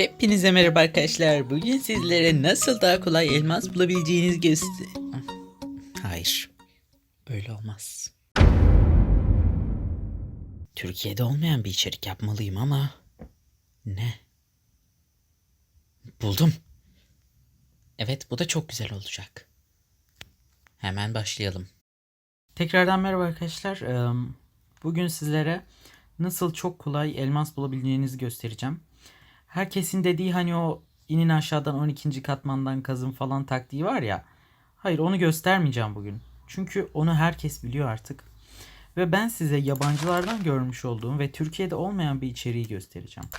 Hepinize merhaba arkadaşlar. Bugün sizlere nasıl daha kolay elmas bulabileceğiniz göster... Hayır. Öyle olmaz. Türkiye'de olmayan bir içerik yapmalıyım ama... Ne? Buldum. Evet bu da çok güzel olacak. Hemen başlayalım. Tekrardan merhaba arkadaşlar. Bugün sizlere nasıl çok kolay elmas bulabileceğinizi göstereceğim. Herkesin dediği hani o inin aşağıdan 12. katmandan kazın falan taktiği var ya. Hayır onu göstermeyeceğim bugün. Çünkü onu herkes biliyor artık. Ve ben size yabancılardan görmüş olduğum ve Türkiye'de olmayan bir içeriği göstereceğim.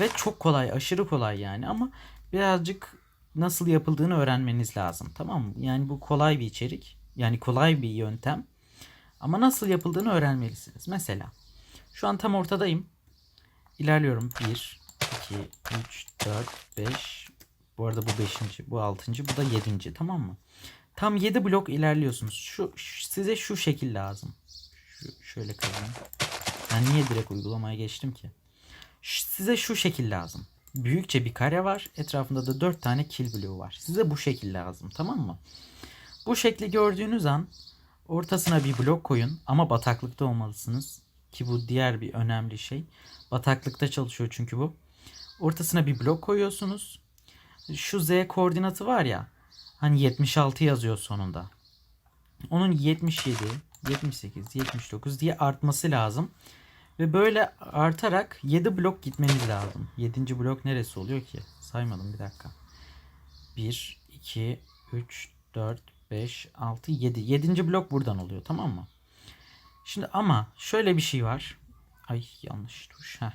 Ve çok kolay, aşırı kolay yani ama birazcık nasıl yapıldığını öğrenmeniz lazım. Tamam mı? Yani bu kolay bir içerik. Yani kolay bir yöntem. Ama nasıl yapıldığını öğrenmelisiniz. Mesela şu an tam ortadayım. İlerliyorum. 1, 2, 3, 4, 5. Bu arada bu 5. bu 6. bu da 7. tamam mı? Tam 7 blok ilerliyorsunuz. Şu, size şu şekil lazım. Şu, şöyle kazanayım. Ben niye direkt uygulamaya geçtim ki? Ş- Size şu şekil lazım. Büyükçe bir kare var. Etrafında da 4 tane kill bloğu var. Size bu şekil lazım tamam mı? Bu şekli gördüğünüz an ortasına bir blok koyun ama bataklıkta olmalısınız. Ki bu diğer bir önemli şey. Bataklıkta çalışıyor çünkü bu. Ortasına bir blok koyuyorsunuz. Şu Z koordinatı var ya. Hani 76 yazıyor sonunda. Onun 77, 78, 79 diye artması lazım. Ve böyle artarak 7 blok gitmeniz lazım. 7. blok neresi oluyor ki? Saymadım bir dakika. 1, 2, 3, 4, 5, 6, 7. 7. blok buradan oluyor tamam mı? Şimdi ama şöyle bir şey var. Ay yanlış tuş. Heh.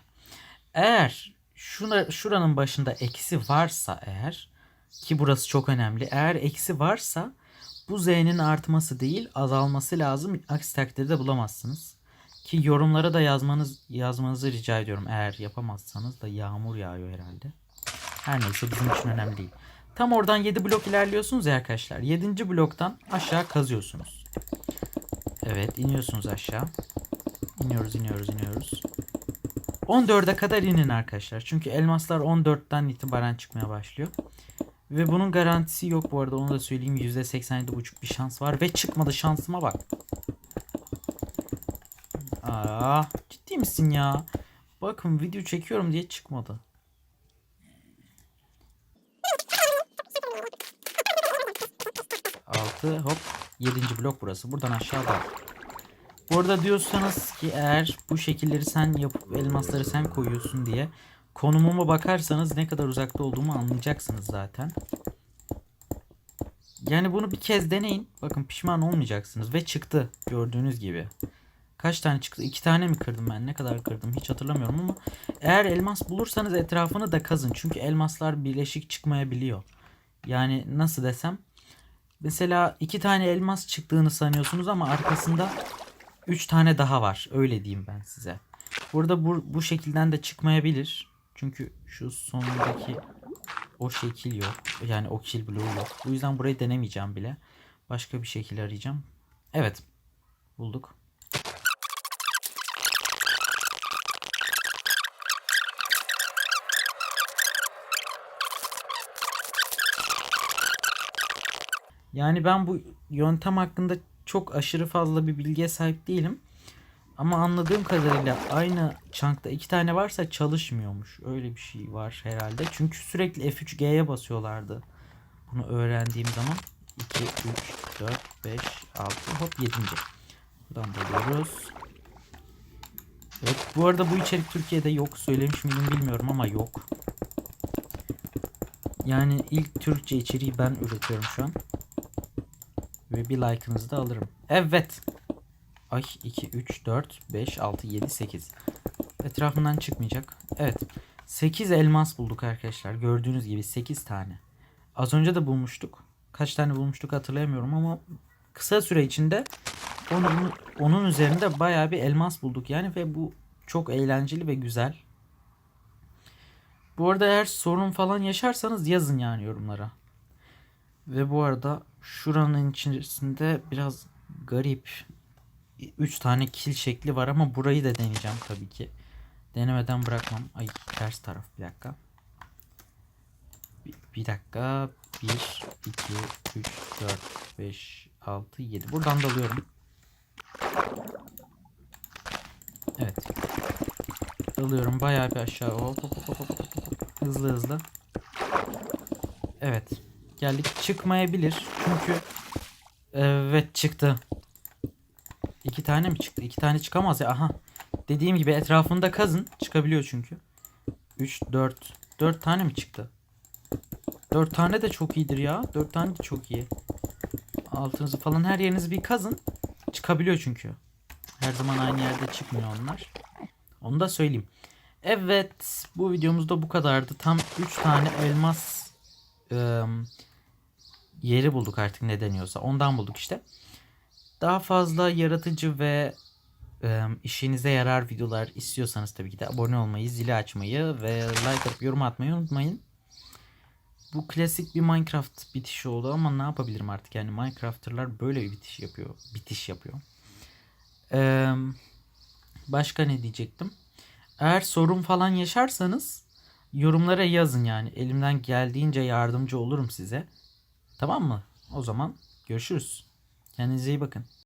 Eğer şuna, şuranın başında eksi varsa eğer ki burası çok önemli. Eğer eksi varsa bu z'nin artması değil azalması lazım. Aksi takdirde bulamazsınız. Ki yorumlara da yazmanız yazmanızı rica ediyorum. Eğer yapamazsanız da yağmur yağıyor herhalde. Her neyse bizim için önemli değil. Tam oradan 7 blok ilerliyorsunuz ya arkadaşlar. 7. bloktan aşağı kazıyorsunuz. Evet iniyorsunuz aşağı. İniyoruz iniyoruz iniyoruz. 14'e kadar inin arkadaşlar. Çünkü elmaslar 14'ten itibaren çıkmaya başlıyor. Ve bunun garantisi yok bu arada onu da söyleyeyim. %87,5 bir şans var. Ve çıkmadı şansıma bak. Aa, ciddi misin ya? Bakın video çekiyorum diye çıkmadı. Altı hop. Yedinci blok burası. Buradan aşağıda. Bu arada diyorsanız ki eğer bu şekilleri sen yapıp elmasları sen koyuyorsun diye konumuma bakarsanız ne kadar uzakta olduğumu anlayacaksınız zaten. Yani bunu bir kez deneyin. Bakın pişman olmayacaksınız. Ve çıktı gördüğünüz gibi. Kaç tane çıktı? İki tane mi kırdım ben? Ne kadar kırdım hiç hatırlamıyorum ama eğer elmas bulursanız etrafını da kazın. Çünkü elmaslar birleşik çıkmayabiliyor. Yani nasıl desem Mesela iki tane elmas çıktığını sanıyorsunuz ama arkasında üç tane daha var. Öyle diyeyim ben size. Burada bu, bu şekilden de çıkmayabilir. Çünkü şu sonundaki o şekil yok. Yani o kill bloğu yok. Bu yüzden burayı denemeyeceğim bile. Başka bir şekil arayacağım. Evet. Bulduk. Yani ben bu yöntem hakkında çok aşırı fazla bir bilgiye sahip değilim. Ama anladığım kadarıyla aynı çankta iki tane varsa çalışmıyormuş. Öyle bir şey var herhalde. Çünkü sürekli F3G'ye basıyorlardı. Bunu öğrendiğim zaman 2, 3, 4, 5, 6 hop 7. Buradan buluyoruz. Evet bu arada bu içerik Türkiye'de yok. Söylemiş miydim bilmiyorum ama yok. Yani ilk Türkçe içeriği ben üretiyorum şu an. Ve bir like'ınızı da alırım. Evet. Ay 2, 3, 4, 5, 6, 7, 8. Etrafından çıkmayacak. Evet. 8 elmas bulduk arkadaşlar. Gördüğünüz gibi 8 tane. Az önce de bulmuştuk. Kaç tane bulmuştuk hatırlayamıyorum ama kısa süre içinde onun, onun üzerinde bayağı bir elmas bulduk. Yani ve bu çok eğlenceli ve güzel. Bu arada eğer sorun falan yaşarsanız yazın yani yorumlara. Ve bu arada şuranın içerisinde biraz garip 3 tane kil şekli var ama burayı da deneyeceğim tabii ki. Denemeden bırakmam. Ay ters taraf bir dakika. Bir, bir dakika. 1, 2, 3, 4, 5, 6, 7. Buradan dalıyorum. Evet. Dalıyorum bayağı bir aşağı. Hop, hop, hop, hop, hop. Hızlı hızlı. Evet. Geldik. Çıkmayabilir. Çünkü evet çıktı. İki tane mi çıktı? İki tane çıkamaz ya. Aha. Dediğim gibi etrafında kazın. Çıkabiliyor çünkü. 3, 4. 4 tane mi çıktı? 4 tane de çok iyidir ya. 4 tane de çok iyi. Altınızı falan her yerinizi bir kazın. Çıkabiliyor çünkü. Her zaman aynı yerde çıkmıyor onlar. Onu da söyleyeyim. Evet. Bu videomuzda bu kadardı. Tam 3 tane elmas ım, yeri bulduk artık ne deniyorsa. Ondan bulduk işte. Daha fazla yaratıcı ve ım, işinize yarar videolar istiyorsanız tabii ki de abone olmayı, zili açmayı ve like atıp yorum atmayı unutmayın. Bu klasik bir Minecraft bitişi oldu ama ne yapabilirim artık yani Minecrafter'lar böyle bir bitiş yapıyor. Bitiş yapıyor. Eee, başka ne diyecektim? Eğer sorun falan yaşarsanız yorumlara yazın yani. Elimden geldiğince yardımcı olurum size. Tamam mı? O zaman görüşürüz. Kendinize iyi bakın.